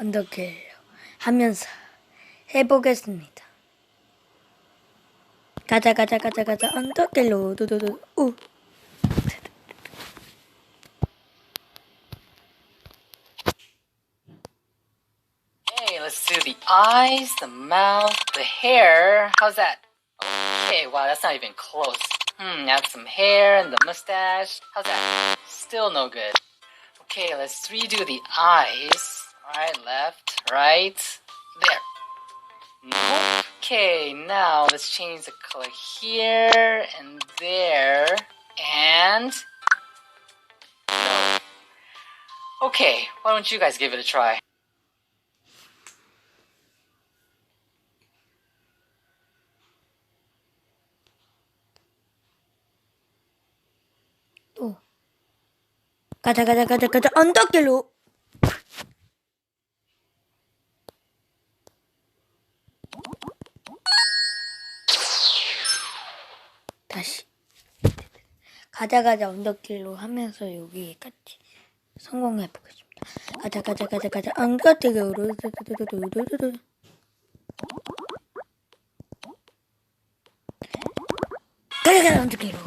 언덕길로 하면서 해보겠습니다. 가자 가자 가자 가자 언덕길로 두두두 우 Okay, let's do the eyes, the mouth, the hair. How's that? Okay, wow, that's not even close. Hmm, add some hair and the mustache. How's that? Still no good. Okay, let's redo the eyes. Alright, left, right, there. Nope. Okay, now let's change the color here and there. And. No. Okay, why don't you guys give it a try? 또 가자 가자 가자 가자 언덕길로 다시 가자 가자 언덕길로 하면서 여기까지 성공해 보겠습니다. 가자 가자 가자 가자 언덕길로. 가자 가자 언덕길로!